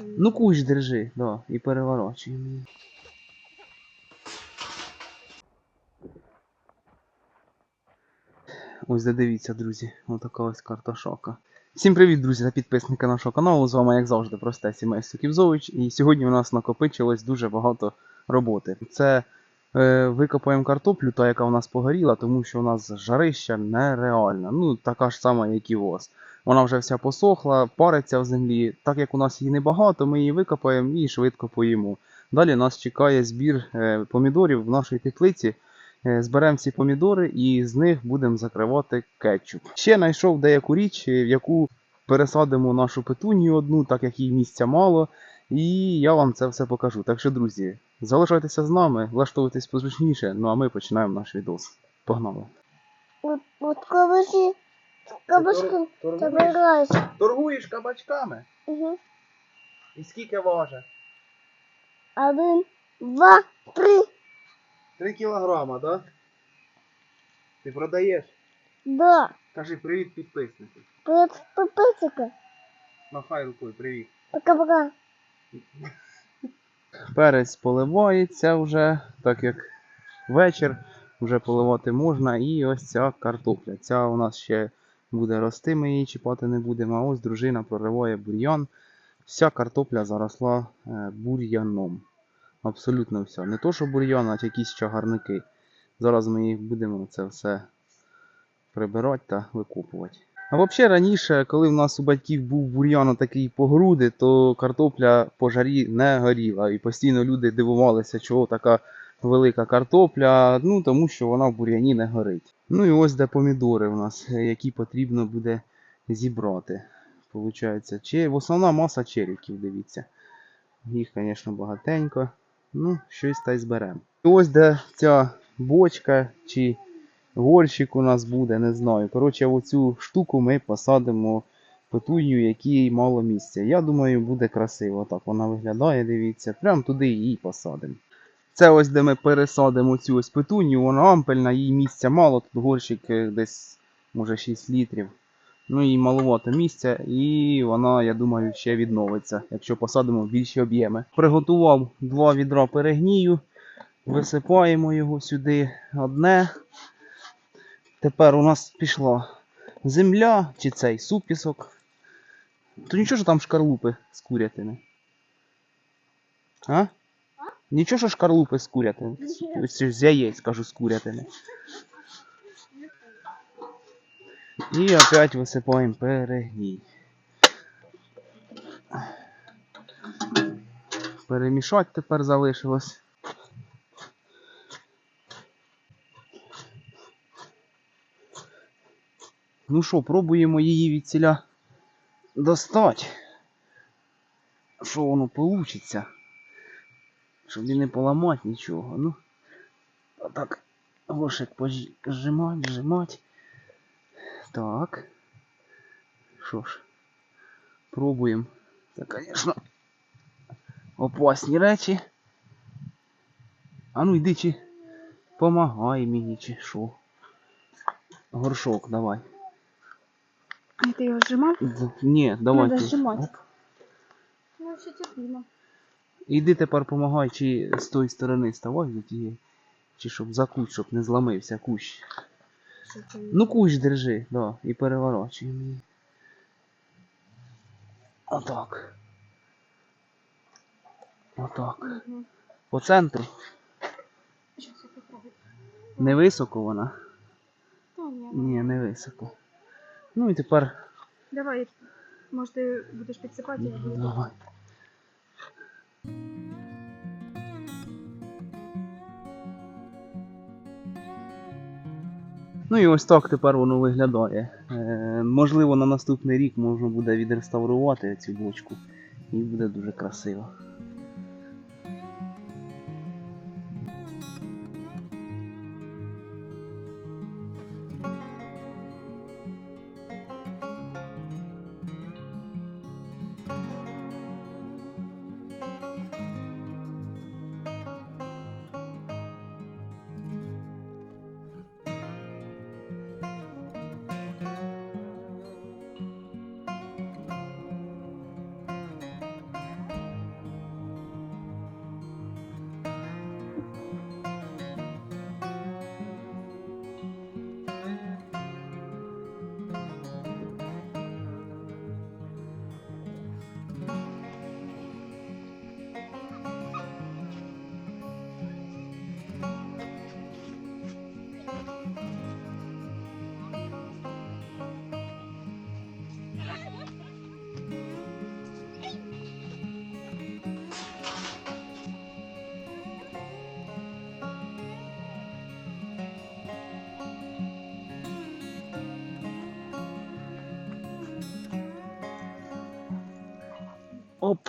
Ну кущ держи, да, і переворачуємо її. Ось дивіться, друзі, отака ось картошока. Всім привіт, друзі та підписники нашого каналу. З вами, як завжди, просте сімейство Ківзович. І сьогодні у нас накопичилось дуже багато роботи. Це е, викопаємо картоплю, та яка у нас погоріла, тому що у нас жарища нереальна. Ну, така ж сама, як і у вас. Вона вже вся посохла, париться в землі. Так як у нас її небагато, ми її викопаємо і швидко поїмо. Далі нас чекає збір е, помідорів в нашій теплиці. Е, Зберемо ці помідори і з них будемо закривати кетчуп. Ще знайшов деяку річ, е, в яку пересадимо нашу петунію одну, так як їй місця мало. І я вам це все покажу. Так що, друзі, залишайтеся з нами, влаштовуйтесь позручніше, ну а ми починаємо наш відос. Погнали! Вот, вот кабачки, кабачки собираюсь. Торгуєш кабачками? Угу. І скільки важить? Один, два, три. Три кілограма, так? Да? Ти продаєш? Да. Кажи привіт підписнику. Привет, папасика. Махай рукою, привіт. Пока-пока. Перець поливається вже, так як вечір, вже поливати можна. І ось ця картопля. Ця у нас ще буде рости, ми її чіпати не будемо. А ось дружина прориває бур'ян. Вся картопля заросла е, бур'яном. Абсолютно вся. Не то, що бур'ян, а якісь чагарники. Зараз ми їх будемо це все прибирати та викопувати. А взагалі раніше, коли в нас у батьків був бур'ян такий по груди, то картопля по жарі не горіла. І постійно люди дивувалися, чого така велика картопля. Ну тому що вона в бур'яні не горить. Ну і ось де помідори у нас, е, які потрібно буде зібрати. Получається, че... в основна маса червіків, дивіться. Їх, звісно, багатенько. Ну, щось та й зберемо. Ось де ця бочка чи горщик у нас буде, не знаю. Коротше, оцю штуку ми посадимо петунью, якій мало місця. Я думаю, буде красиво. Так вона виглядає, дивіться. Прям туди її посадимо. Це ось де ми пересадимо цю ось петунью, вона ампельна, їй місця мало, тут горщик е, десь може 6 літрів. Ну і маловато місця, і вона, я думаю, ще відновиться, якщо посадимо більші об'єми. Приготував два відра перегнію, висипаємо його сюди одне. Тепер у нас пішла земля чи цей супісок. То нічого що там шкарлупи з курятини. А? Нічого що шкарлупи з курятини. Ось з яєць, кажу, з курятини. І опять висипаємо перегній. Перемішати тепер залишилось. Ну що, пробуємо її від ціля достати. Що воно вийде? Щоб не поламати нічого. Ну. А так, гошик пожимать, зжимать. Так. Що ж, пробуємо. Це, звісно, опасні речі. А ну йди чи помагай мені, чи що. Горшок, давай. А ты его сжимал? Д- Ні, давай. Надо ти. зжимати. Ну, все терпимо. Іди тепер помагай, чи з тої сторони ставай до тієї. Чи щоб за кущ, щоб не зламився кущ. Ну кущ держи, да, і переворачуємо її. Отак. Отак. Угу. По центру. Не високо вона. Да, не. Ні, не високо. Ну і тепер. Давай, может, ты будешь подсыпать, я буду. Давай. Ну і ось так тепер воно виглядає. Е, можливо, на наступний рік можна буде відреставрувати цю бочку. І буде дуже красиво. Оп.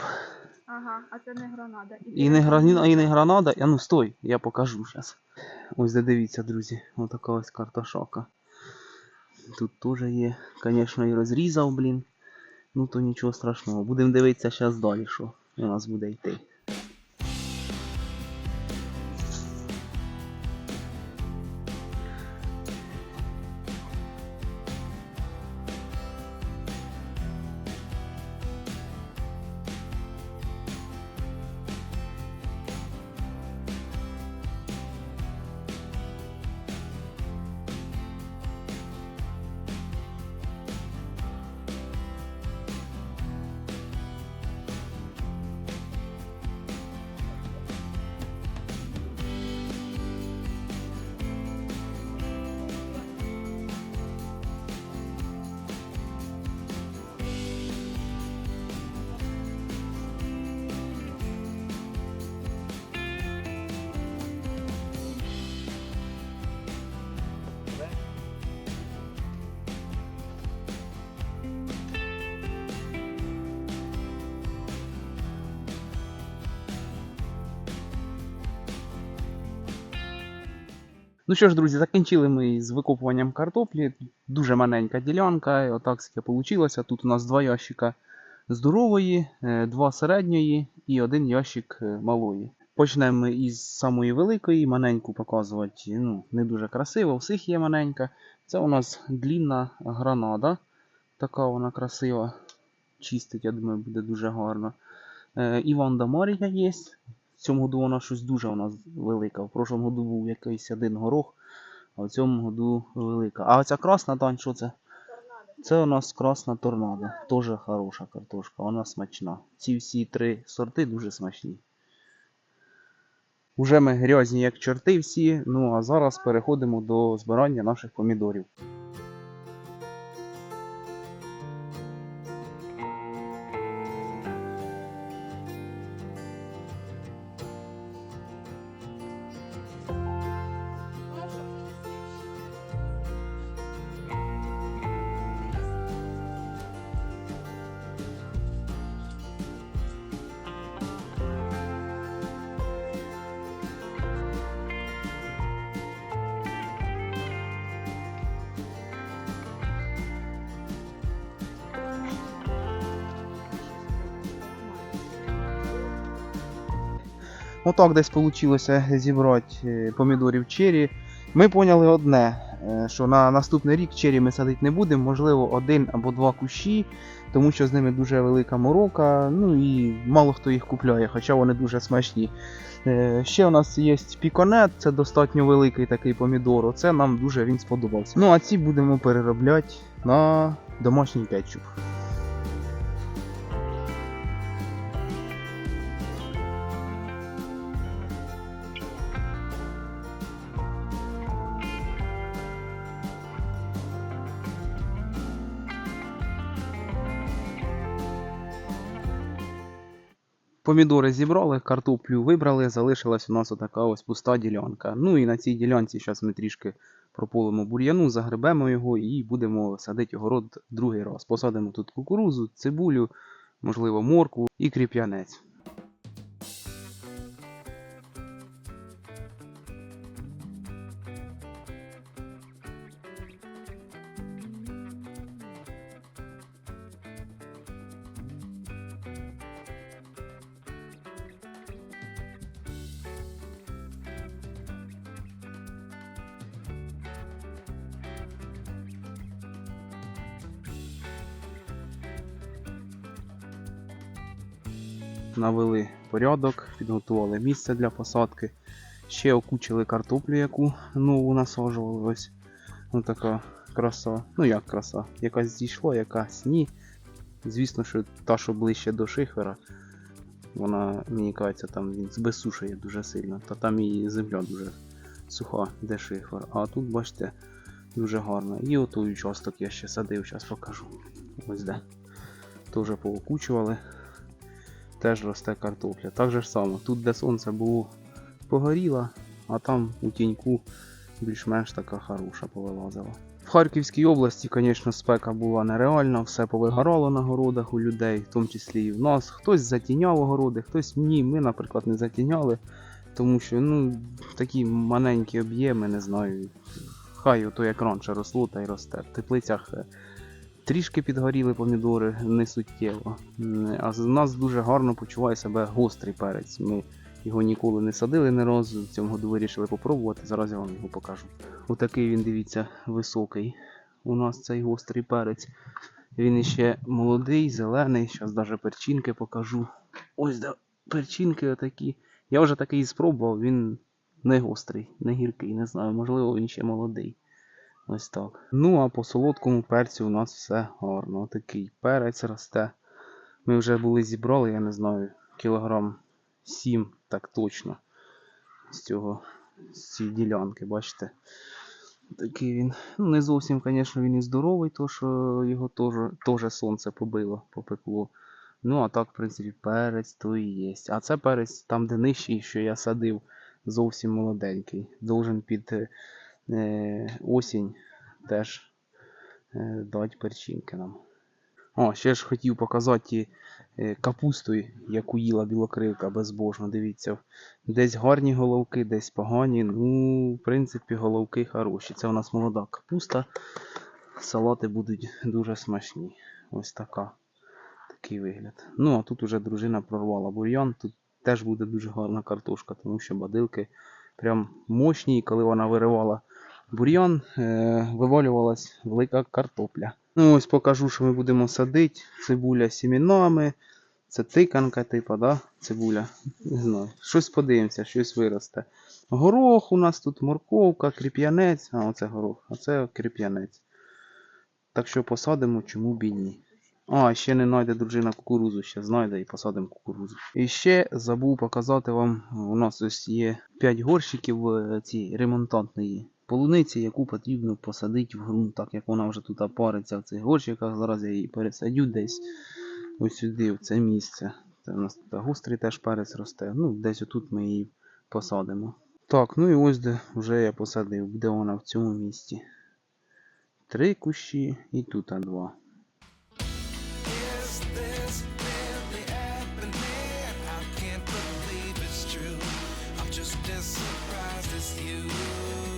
Ага, а це не гранада. І не, грані... і не гранада. А ну стой, я покажу зараз. Ось де дивіться, друзі. Отака ось карта шока. Тут теж є, звісно, і розрізав, блін. Ну то нічого страшного. Будемо дивитися зараз далі, що у нас буде йти. Ну що ж, друзі, закінчили ми з викопуванням картоплі. Дуже маленька ділянка, отак вийшло. Тут у нас два ящика здорової, е, два середньої і один ящик е, малої. Почнемо із самої великої, маленьку показувати. Ну, не дуже красиво, у всіх є маленька. Це у нас длінна гранада. Така вона красива. Чистить, я думаю, буде дуже гарно. Е, Іван да Марія є. Цьому году вона щось дуже у нас велика. В прошлому году був якийсь один горох, а в цьому году велика. А оця красна тань, що це? Це у нас красна торнадо. Теж хороша картошка, вона смачна. Ці всі три сорти дуже смачні. Уже ми грязні як чорти всі, ну а зараз переходимо до збирання наших помідорів. Отак десь вийшло зібрати е, помідорів чері. Ми поняли одне, е, що на наступний рік чері ми садити не будемо, можливо, один або два кущі, тому що з ними дуже велика морока, ну і мало хто їх купляє, хоча вони дуже смачні. Е, Ще у нас є піконет, це достатньо великий такий помідор. Оце нам дуже він сподобався. Ну а ці будемо переробляти на домашній кетчуп. Помідори зібрали, картоплю вибрали, залишилась у нас отака ось пуста ділянка. Ну і на цій ділянці зараз ми трішки прополимо бур'яну, загребемо його і будемо садити город другий раз. Посадимо тут кукурузу, цибулю, можливо, моркву і кріп'янець. Навели порядок, підготували місце для посадки. Ще окучили картоплю, яку нову насаджували. Ось ну, така краса. Ну як краса, якась зійшла, якась ні. Звісно, що та, що ближче до шифера, вона, мені кажеться, там він збесушує дуже сильно. Та там і земля дуже суха, де шифер. А тут, бачите, дуже гарно. І отой участок я ще садив, зараз покажу. Ось де. Теж поокучували теж росте картопля. Так же ж само, тут де сонце було погоріло, а там у тіньку більш-менш така хороша повилазила. В Харківській області, звісно, спека була нереальна, все повигорало на городах у людей, в тому числі і в нас. Хтось затіняв огороди, хтось ні. Ми, наприклад, не затіняли, тому що ну, такі маленькі об'єми, не знаю. Хай ото як раніше росло та й росте. В теплицях е, трішки підгоріли помідори, не суттєво. А з нас дуже гарно почуває себе гострий перець. Ми його ніколи не садили не разу, в цьому году вирішили попробувати. Зараз я вам його покажу. Отакий він, дивіться, високий. У нас цей гострий перець. Він іще молодий, зелений. Зараз навіть перчинки покажу. Ось да, перчинки отакі. Я вже такий спробував, він не гострий, не гіркий, не знаю, можливо, він ще молодий. Ось так. Ну, а по солодкому перцю у нас все гарно. Отакий перець росте. Ми вже були зібрали, я не знаю, кілограм 7, так точно. З цього, з цієї ділянки, бачите. Такий він. Ну, не зовсім, звісно, він і здоровий, то що його теж, сонце побило, попекло. Ну, а так, в принципі, перець то і є. А це перець там, де нижчий, що я садив, зовсім молоденький. Должен під осінь теж е, дати перчинки нам. О, ще ж хотів показати е, капусту, яку їла білокрилка безбожно. Дивіться, десь гарні головки, десь погані. Ну, в принципі, головки хороші. Це у нас молода капуста. Салати будуть дуже смачні. Ось така. Такий вигляд. Ну, а тут уже дружина прорвала бур'ян. Тут теж буде дуже гарна картошка, тому що бадилки прям мощні, і коли вона виривала бур'ян, е, вивалювалась велика картопля. Ну, ось покажу, що ми будемо садити. Цибуля сімінами. Це тиканка, типа, да? Цибуля. Не знаю. Щось подивимося, щось виросте. Горох у нас тут морковка, кріп'янець. А, оце горох, а це кріп'янець. Так що посадимо, чому б і ні. А, ще не знайде дружина кукурузу, ще знайде і посадимо кукурузу. І ще забув показати вам, у нас ось є 5 горщиків е, ці ремонтантної полуниці, яку потрібно посадити в ґрунт, так як вона вже тут париться в цих горщиках. Зараз я її пересадю десь ось сюди, в це місце. Це у нас тут гострий теж перець росте. Ну, десь отут ми її посадимо. Так, ну і ось де вже я посадив, де вона в цьому місці. Три кущі і тут два. It's surprised as you.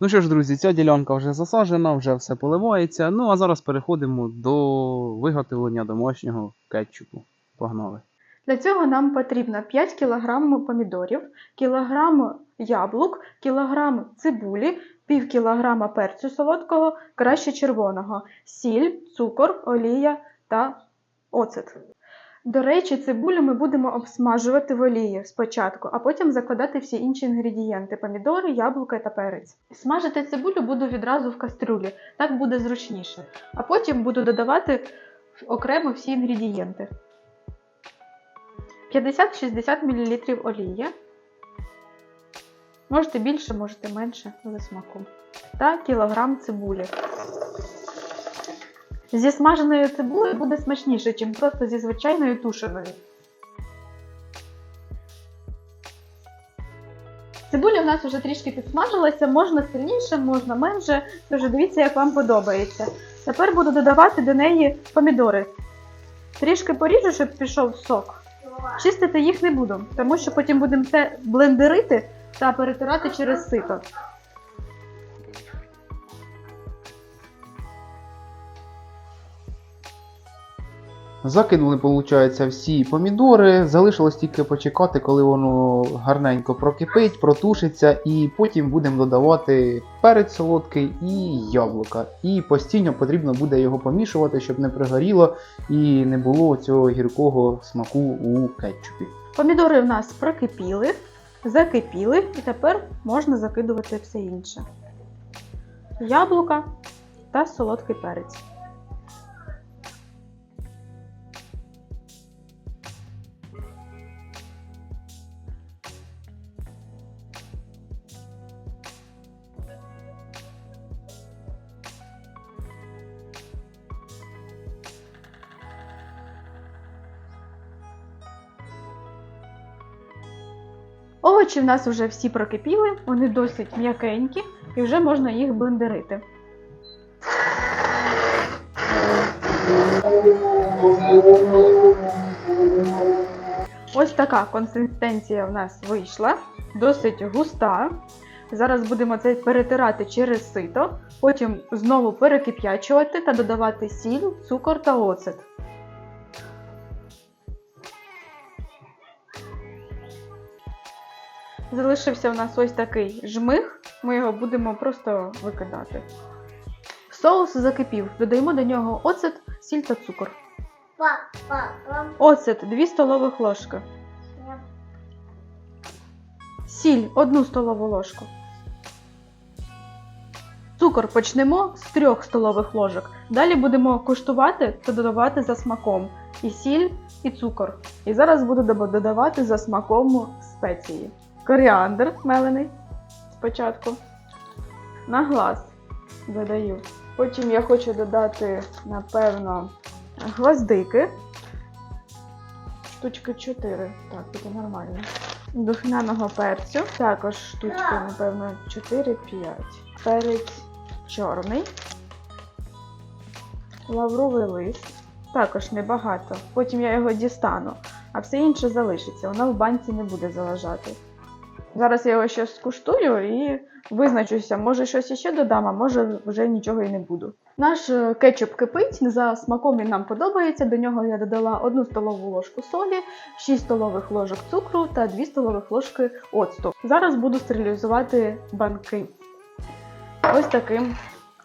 Ну що ж, друзі, ця ділянка вже засаджена, вже все поливається. Ну а зараз переходимо до виготовлення домашнього кетчупу. Погнали. Для цього нам потрібно 5 кг помідорів, кілограм яблук, кілограм цибулі, пів кілограма перцю солодкого, краще червоного, сіль, цукор, олія та оцет. До речі, цибулю ми будемо обсмажувати в олії спочатку, а потім закладати всі інші інгредієнти помідори, яблука та перець. Смажити цибулю буду відразу в кастрюлі, так буде зручніше. А потім буду додавати окремо всі інгредієнти. 50-60 мл олії. Можете більше, можете менше за смаком. Та кілограм цибулі. Зі смаженою цибулею буде смачніше, ніж просто зі звичайною тушеною. Цибуля в нас вже трішки підсмажилася, можна сильніше, можна менше. Тож дивіться, як вам подобається. Тепер буду додавати до неї помідори. Трішки поріжу, щоб пішов сок. Чистити їх не буду, тому що потім будемо це блендерити та перетирати через сито. Закинули, виходить, всі помідори. Залишилось тільки почекати, коли воно гарненько прокипить, протушиться, і потім будемо додавати перець солодкий і яблука. І постійно потрібно буде його помішувати, щоб не пригоріло і не було цього гіркого смаку у кетчупі. Помідори в нас прокипіли. закипіли, і тепер можна закидувати все інше. Яблука та солодкий перець. Овочі в нас вже всі прокипіли, вони досить м'якенькі і вже можна їх блендерити. Ось така консистенція в нас вийшла, досить густа. Зараз будемо це перетирати через сито, потім знову перекип'ячувати та додавати сіль, цукор та оцет. Залишився у нас ось такий жмих, ми його будемо просто викидати. Соус закипів, додаємо до нього оцет, сіль та цукор. Оцет 2 столових ложки. Сіль 1 столову ложку. Цукор почнемо з 3 столових ложок. Далі будемо куштувати та додавати за смаком і сіль, і цукор. І зараз буду додавати за смаком спеції. Коріандр мелений спочатку. На глаз додаю. Потім я хочу додати, напевно, гвоздики. Штучки 4. Так, буде нормально. Духмяного перцю. Також штучки, напевно, 4-5. Перець чорний. Лавровий лист. Також небагато. Потім я його дістану, а все інше залишиться. Воно в банці не буде залежати. Зараз я його ще скуштую і визначуся, може щось іще додам, а може вже нічого і не буду. Наш е, кетчуп кипить, за смаком він нам подобається. До нього я додала 1 столову ложку солі, 6 столових ложок цукру та 2 столових ложки оцту. Зараз буду стерилізувати банки. Ось таким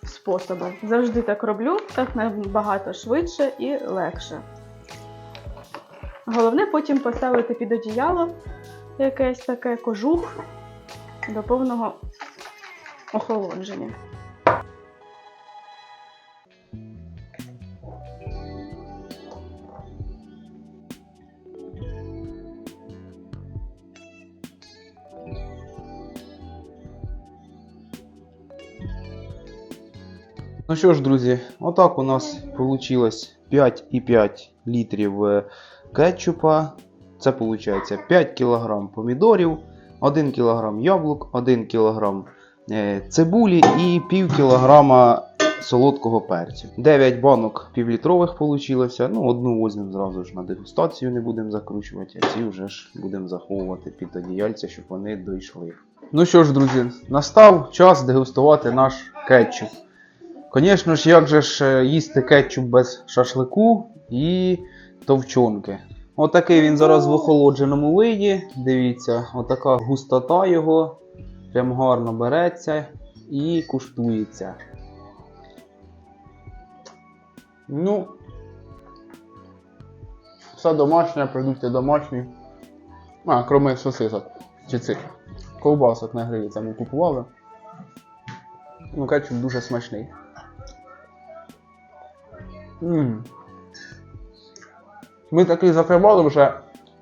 способом. Завжди так роблю, так набагато швидше і легше. Головне потім поставити під одіяло якесь таке кожух до повного охолодження. Ну що ж, друзі, отак у нас вийшло 5,5 літрів е, кетчупа. Це виходить 5 кг помідорів, 1 кг яблук, 1 кг е, цибулі і пів кілограма солодкого перцю. 9 банок півлітрових вийшло. Ну, одну візьмемо зразу ж на дегустацію, не будемо закручувати, а ці вже ж будемо заховувати під одіяльця, щоб вони дійшли. Ну що ж, друзі, настав час дегустувати наш кетчуп. Звісно ж, як же ж е, їсти кетчуп без шашлику і товчонки. Отакий він зараз в охолодженому виді. Дивіться, отака густота його. Прям гарно береться і куштується. Ну, все домашнє, продукти домашні. А, кроме сосисок. Чи цих ковбасок на грилі це ми купували. Ну, кетчуп дуже смачний. М. Ми такий закривали вже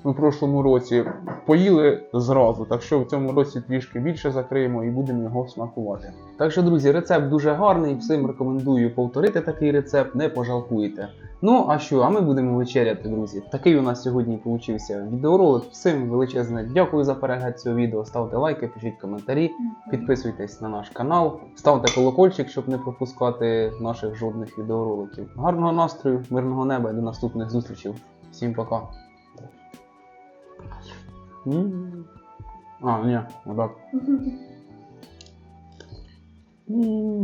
у прошлому році, поїли зразу, так що в цьому році трішки більше закриємо і будемо його смакувати. Так що, друзі, рецепт дуже гарний, всім рекомендую повторити такий рецепт, не пожалкуєте. Ну, а що, а ми будемо вечеряти, друзі. Такий у нас сьогодні получився відеоролик. Всім величезне дякую за перегляд цього відео. Ставте лайки, пишіть коментарі, підписуйтесь на наш канал, ставте колокольчик, щоб не пропускати наших жодних відеороликів. Гарного настрою, мирного неба і до наступних зустрічей. Всім пока. А, ні, отак.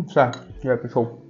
Все, я пішов.